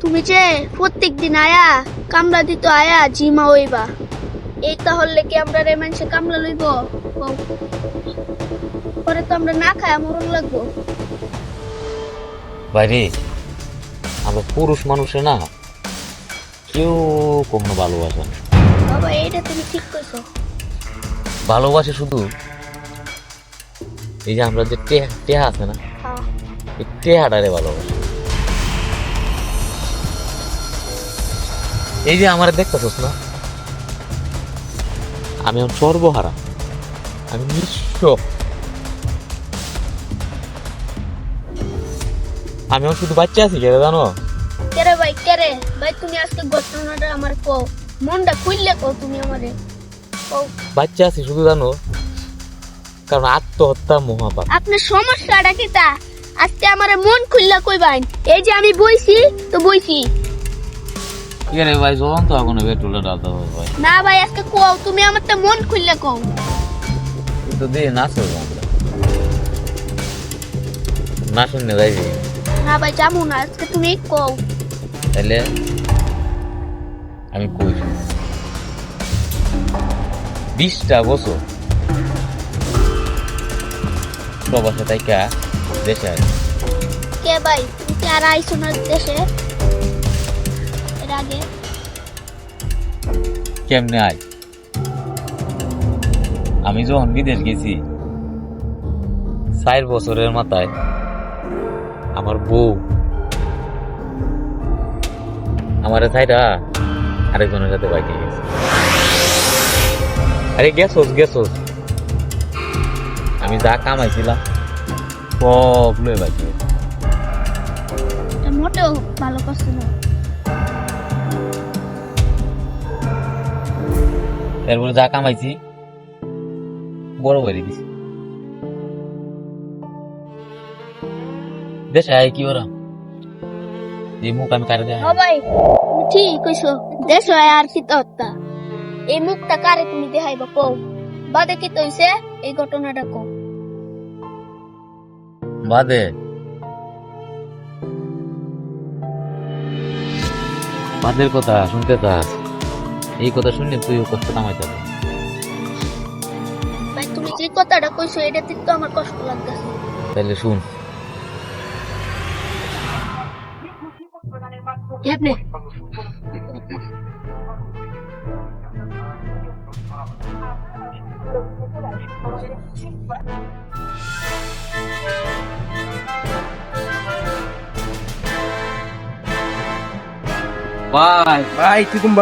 তুমি যে প্রত্যেক দিন আয়া কামলা দিত আয়া জিমা হইবা। এই তাহলে কি আমরা রে মানুষে কামলা লইব। পরে তো আমরা না খায় মরণ লাগবো। বাইরে আমরা পুরুষ মানুষে না কেউ কখনো ভালোবাসে না। বাবা এইটা তুমি ঠিক কইছো। ভালোবাসে শুধু এই যে আমরা যে টেহা টেহা আছে না হ্যাঁ। এই টেহাটারে ভালোবাসে। এই যে আমার দেখতেছস না? আমি এখন সর্বহারা। আমি নিঃস্ব। আমি শুধু বাচ্চা আছি কে জানো? কেরে ভাই কেরে? ভাই তুমি আজকে ঘটনাটা আমার কও। মনটা খুললে কও তুমি আমারে। বাচ্চা আছি শুধু জানো? কারণ আত্মহত্যা মহাপাপ। আপনার সমস্যাটা কি তা? আজকে আমার মন খুললা কইবাইন। এই যে আমি বইছি তো বইছি। ঠিক আছে ভাই যখন তো এখন পেট্রোলটা ডালতে হবে ভাই। না ভাই আজকে কও তুমি আমার তো মন খুললা কও। তো নাচ করব আমরা। না শুনে যাইবি না ভাই যাব না আজকে তুমি কও। তাহলে আমি কই বিশটা বছর। প্রবাসে তাইকা দেশে কে ভাই তুমি কি আর আইছো না দেশে? এর আগে। কেমনে আয়? আমি যখন বিদেশ গেছি চার বছরের মাথায় আমার বউ আমার ছাইরা আরেকজনের সাথে বাইকে গেছে। আরে গেছোস গেছোস। আমি যা কামাইছিলাম সব লয়ে বাইকে মোটেও ভালো করছে এরপরে যা কামাইছি বড় বাড়ি দিছি। দেশে আয় কি ওরা? এই মুখ আমি কারে দেয় ভাই ঠিক কইছো দেশ হয় আর কি হত্যা এই মুখটা কারে তুমি দেখাইবা কও? বাদে কি তৈছে এই ঘটনাটা কও। বাদে? বাদের কথা শুনতে চাস? এই কথা শুনলে তুইও কষ্ট কামাইতে হবে। ভাই তুমি যে কথাটা কইছো এটাতে তো আমার কষ্ট লাগতেছে। তাহলে শুন। ভাই। ভাই তুই কোন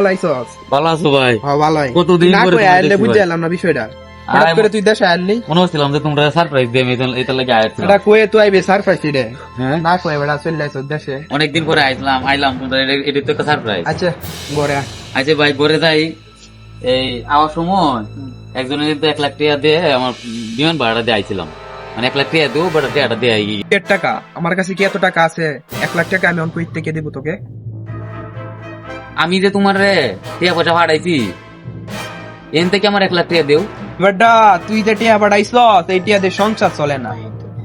ভালো আছো ভাই। হ্যাঁ কতদিন না কই বুঝতে এলাম না বিষয়টা। হঠাৎ করে তুই দেশে আইলি? মনে হচ্ছিলাম যে তোমরা সারপ্রাইজ দেবে এটা লাগে এটা কয়ে তুই আইবে সারপ্রাইজ হ্যাঁ? না কয়ে বেড়া চলে দেশে। অনেকদিন পরে আইছিলাম আইলাম তোমরা এটা- তো একটা সারপ্রাইজ আচ্ছা আয়। আচ্ছা ভাই ঘরে যাই। এই আওয়ার সময় একজনের কিন্তু এক লাখ টাকা দিয়ে আমার বিমান ভাড়া দিয়ে আইছিলাম। মানে এক লাখ টাকা দেবো বাট টাকাটা দিয়ে টাকা। আমার কাছে কি এত টাকা আছে? এক লাখ টাকা আমি অঙ্ক থেকে দেবো তোকে। আমি যে তোমার রে টাকা পয়সা ভাড়াইছি, এন থেকে আমার এক লাখ টাকা দেও। বেটা, তুই যে টিয়া বাড়াইছস এই টিয়া দিয়ে সংসার চলে না।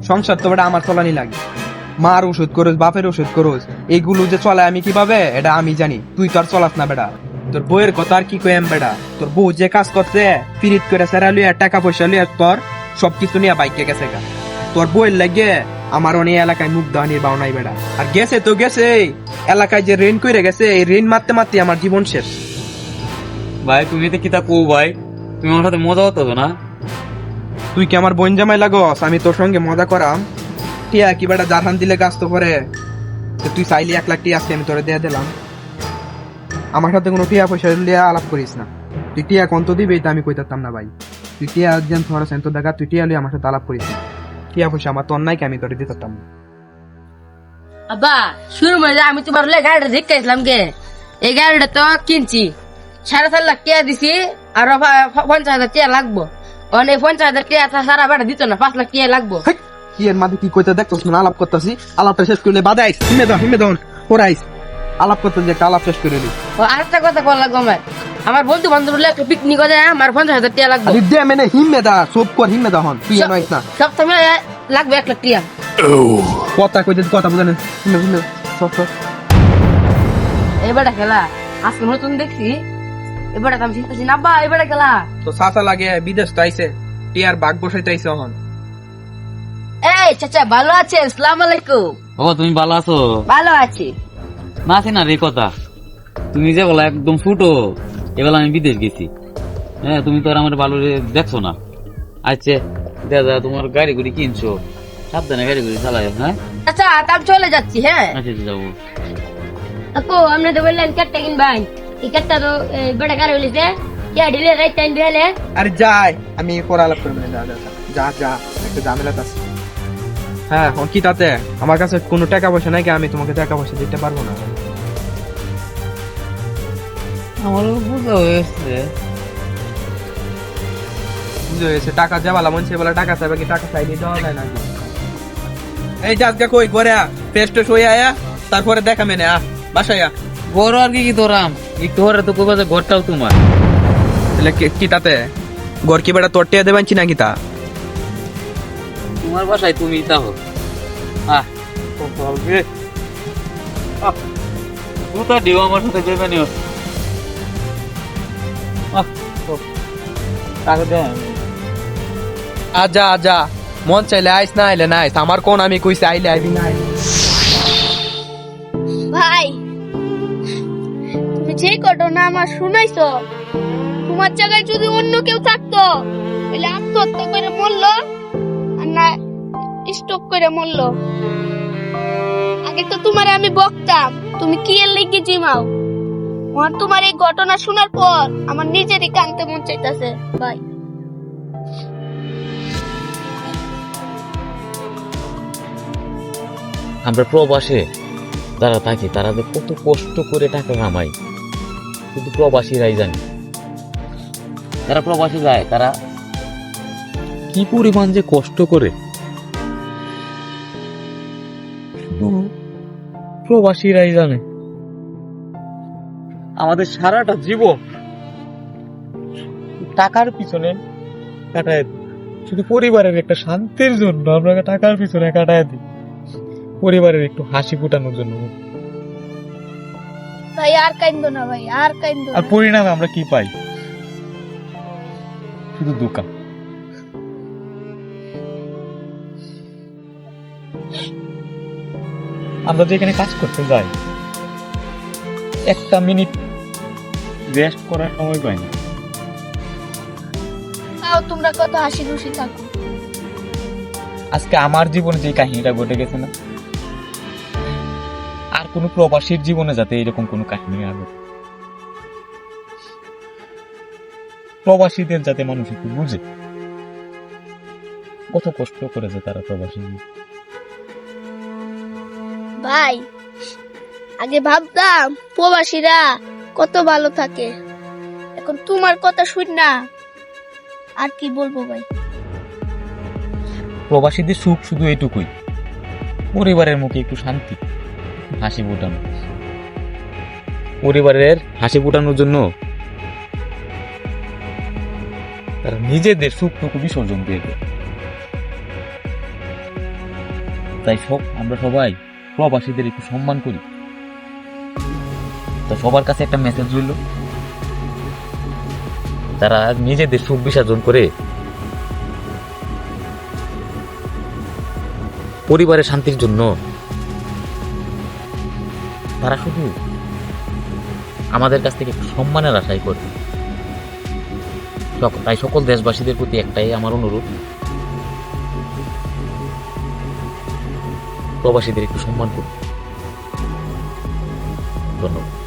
সংসার তো বেটা আমার চলানি লাগে। মার ওষুধ করোস, বাপের ওষুধ করোস এইগুলো যে চলে আমি কীভাবে, এটা আমি জানি। তুই তো আর চলাস না বেটা। তোর বউয়ের কথা আর কি কইম বেটা? তোর বউ যে কাজ করছে, ফিরিত করে সেরা লইয়া, টাকা পয়সা লইয়া তোর সবকিছু নিয়ে বাইকে গেছে তোর বউয়ের লাগে আমার অনেক এলাকায় মুখ দাহানির বাও নাই বেটা আর গেছে তো গেছে এলাকায় যে রেন করে গেছে এই রেন মারতে মারতে আমার জীবন শেষ। ভাই তুমি তো কিতা কো ভাই? তুমি আমার সাথে মজা হতো না? তুই কি আমার বোন জামাই লাগস? আমি তোর সঙ্গে মজা করাম? টিয়া কি বেটা জারহান দিলে গাছ তো করে? তো তুই চাইলি এক লাখ টিয়া আজকে আমি তোরে দিয়ে দিলাম। আমার সাথে কোনো টিয়া পয়সা লিয়া আলাপ করিস না। তুই টিয়া কন্ত দিবি তা আমি কইতাম না ভাই। তুই টিয়া যেন তোমার সেন্ত দেখা তুই টিয়া লিয়ে আমার সাথে আলাপ করিস না। টিয়া পয়সা? আমার তোর নাই কি আমি তোরে দিতাম না। আব্বা শুরু মধ্যে আমি তোমার লে গাড়িটা দেখতেছিলাম গে। এই গাড়িটা তো কিনছি। সাড়ে চার লাখ টাকা দিছি আর পঞ্চাশ হাজার টাকা লাগবো। অনেক পঞ্চাশ হাজার টাকা সারা বেড়া দিত না পাঁচ লাখ টাকা লাগবো। এর মাঝে কি কইতে দেখছস না আলাপ করতেছি? আলাপটা শেষ করলে বাদাইস হিমে দাও হিমে দাও ওরাইস আলাপ করতে যে একটা আলাপ শেষ করে দিই ও আরেকটা কথা কল লাগবো আমার বন্ধু বান্ধব একটা পিকনিক করে আমার পঞ্চাশ হাজার টাকা লাগবো। আরে দে মেনে হিমে দা সব কর হিমে দা হন তুই সব- না। সব সময় লাগবে এক লাখ টাকা কথা কইতে কথা বুঝানে হিমে হিমে সব সব। এবারে খেলা আজকে নতুন দেখছি এবারে আমি চিন্তাছি না বা এবারে খেলা তো সাসা লাগে বিদেশ তো আইছে টিয়ার বাঘ বসাইতে আইছে এখন। এই চাচা ভালো আছেন? সালাম আলাইকুম। ও তুমি ভালো আছো? ভালো আছি। না আছে না রে কথা। তুমি যে বলা একদম ফুটো। এবেলা আমি বিদেশ গেছি। হ্যাঁ তুমি তো আর আমার ভালো দেখছ না। আচ্ছা দাদা তোমার গাড়ি গুড়ি কিনছো। সাবধানে গাড়ি গুড়ি চালাই হ্যাঁ? আচ্ছা আমি চলে যাচ্ছি হ্যাঁ? আচ্ছা আচ্ছা, যাব। আকো আপনি তো বললেন কেটটা কিনবাই। এই কেটটা তো বেটা কার হইলিছে ইয়া ঢিলে রাইট টাইম দিলে আরে যাই আমি আলাপ করব না যা যা। যা। একটা ঝামেলা আছে। হ্যাঁ এখন কি তাতে? আমার কাছে কোনো টাকা পয়সা নাই কি আমি তোমাকে টাকা পয়সা দিতে পারব না। বুঝা হয়েছে। বুঝে গেছে টাকা যাবালা মন বলে টাকা চাইবে কি টাকা দেওয়া যায় এই কই ঘরে ফ্রেশ ট্রেশ হয়ে আয়া তারপরে দেখা মেনে আ বাসায় আ বড় আর কি কি তোরাম একটু হরে তো ঘরটাও তোমার। তাহলে কি- তাতে? ঘর কি বেটা তোর টিয়া দেবেন চিনা কি তা? তোমার বাসায় তুমি তাহো আহ কোথা দিও আমার সাথে যাবে নিও। আজা আজা, মন চাইলে আইস, না আইলে না আমার কোন আমি কইছি, আইলে আইবি না ভাই, তুমি যে আমার শুনাইছো, তোমার জায়গায় যদি অন্য কেউ থাকতো, তাহলে আত্মহত্যা করে মরলো আর না স্টক করে মরলো। আগে তো তোমার আমি বকতাম, তুমি কি এর লেগে জিমাও? আমার তোমার এই ঘটনা শোনার পর আমার নিজেরই কানতে মন চাইতেছে। ভাই আমরা প্রবাসে যারা থাকি, তারা যে কত কষ্ট করে টাকা কামাই কিন্তু প্রবাসীরাই জানে। যারা প্রবাসে যায়, তারা কি পরিমাণ যে কষ্ট করে। প্রবাসীরাই জানে। আমাদের সারাটা জীবন টাকার পিছনে কাটায় দিই। শুধু পরিবারের একটা শান্তির জন্য আমরা টাকার পিছনে কাটায় দিই। পরিবারের একটু হাসি ফুটানোর জন্য। ভাই আর কাইন্দো না ভাই আর কাইন্দো আর পরিণামে আমরা কি পাই? শুধু দোকান আমরা যেখানে কাজ করতে যাই একটা মিনিট রেস্ট করার সময় পাই না। তাও তোমরা কত হাসি খুশি থাকো। আজকে আমার জীবনে যে কাহিনীটা ঘটে গেছে না আর কোন প্রবাসীর জীবনে যাতে এরকম কোনো কাহিনী না ঘটে প্রবাসীদের যাতে মানুষ একটু বুঝে কত কষ্ট করেছে তারা প্রবাসী। ভাই আগে ভাবতাম প্রবাসীরা কত ভালো থাকে। এখন তোমার কথা শুন না। আর কি বলব ভাই? প্রবাসীদের সুখ শুধু এটুকুই। পরিবারের মুখে একটু শান্তি, হাসি ফুটানো। পরিবারের হাসি ফুটানোর জন্য তারা নিজেদের সুখটুকু বিসর্জন দিয়ে দেয়। তাই সব, আমরা সবাই প্রবাসীদের একটু সম্মান করি। তো সবার কাছে একটা মেসেজ রইল। তারা নিজেদের সুখ বিসর্জন করে পরিবারের শান্তির জন্য তারা শুধু আমাদের কাছ থেকে সম্মানের আশাই করে। তাই সকল দেশবাসীদের প্রতি একটাই আমার অনুরোধ। প্রবাসীদের একটু সম্মান করুন। ধন্যবাদ।